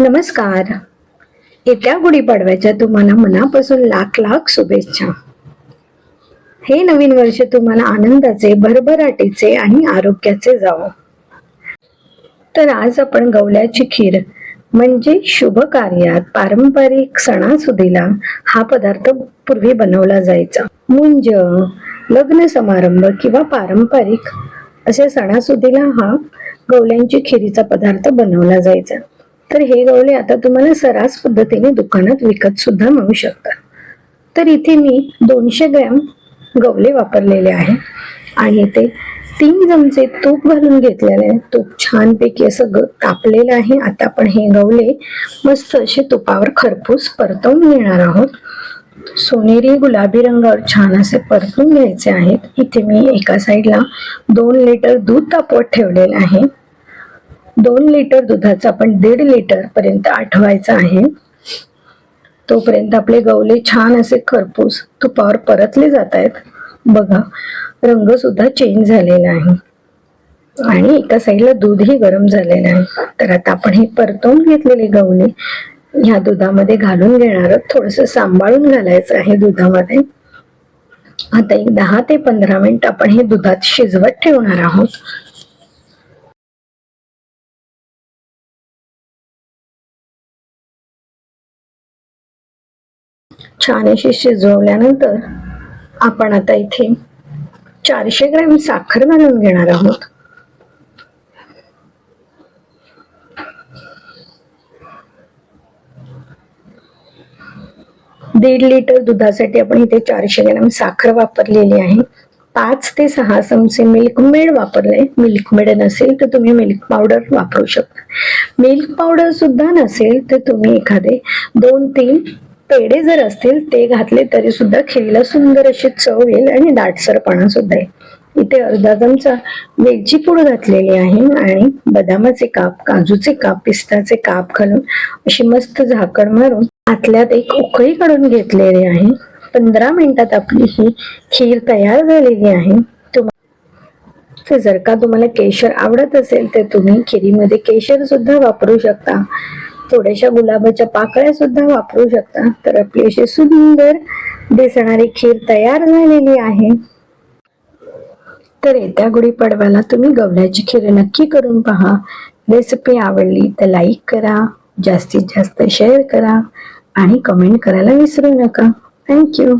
नमस्कार. येत्या गुढीपाडव्याच्या तुम्हाला मनापासून लाख लाख शुभेच्छा. हे नवीन वर्ष तुम्हाला आनंदाचे भरभराटीचे आणि आरोग्याचे जावो. तर आज आपण गवल्याची खीर म्हणजे शुभ कार्यात पारंपरिक सणासुदीला हा पदार्थ पूर्वी बनवला जायचा. मुंज लग्न समारंभ किंवा पारंपरिक अशा सणासुदीला हा गवल्यांची खिरीचा पदार्थ बनवला जायचा. तर हे गवले आता तुम्हाला सरास पद्धतीने दुकानात विकत सुद्धा मिळू शकतात. तर इथे मी दोनशे ग्रॅम गवले वापरलेले आहे आणि ते तीन चमचे तूप घालून घेतलेले आहे. तूप छानपैकी असं तापलेलं आहे. आता आपण हे गवले मस्त असे तुपावर खरपूस परतवून घेणार आहोत. सोनेरी गुलाबी रंगावर छान असे परतून घ्यायचे आहेत. इथे मी एका साईडला दोन लिटर दूध तापवत ठेवलेलं आहे. दोन लिटर दुधाचा आपण दीड लिटर पर्यंत आठवायचा आहे. तोपर्यंत आपले गवले छान असे खरपूस तुपावर परतले जात आहेत. बघा रंग सुद्धा चेंज झालेला आहे. आणि एका साईडला दूधही गरम झालेलं आहे. तर आता आपण हे परतवून घेतलेले गवले ह्या दुधामध्ये घालून घेणार थोडस सांभाळून घालायचं आहे दुधामध्ये. आता एक दहा ते पंधरा मिनिट आपण हे दुधात शिजवत ठेवणार आहोत. छान अशी शिजवल्यानंतर आपण आता इथे चारशे ग्रॅम साखर घालून घेणार आहोत. दीड लिटर दुधासाठी आपण इथे चारशे ग्रॅम साखर वापरलेली आहे. पाच ते सहा चमचे मिल्क मेड वापरले. मिल्क मेड नसेल तर तुम्ही मिल्क पावडर वापरू शकता. मिल्क पावडर सुद्धा नसेल तर तुम्ही एखादे दोन तीन पेढे जर असतील ते घातले तरी सुद्धा खिरीला सुंदर अशी चव येईल आणि दाटसरपणा सुद्धा येईल. इथे अर्धा चमचा वेलची पूड घातलेली आहे आणि बदामाचे काप काजूचे काप पिस्ताचे काप घालून अशी मस्त झाकण मारून आतल्यात एक उकळी काढून घेतलेली आहे. पंधरा मिनिटात आपली ही खीर तयार झालेली आहे. तर जर का तुम्हाला केशर आवडत असेल तर तुम्ही खिरीमध्ये केशर सुद्धा वापरू शकता. थोड्याशा गुलाबाच्या पाकळ्या सुद्धा वापरू शकता. तर आपली अशी सुंदर दिसणारी खीर तयार झालेली आहे. तर येत्या गुढीपाडव्याला तुम्ही गवल्याची खीर नक्की करून पहा. रेसिपी आवडली तर लाईक करा जास्तीत जास्त शेअर करा आणि कमेंट करायला विसरू नका. थँक्यू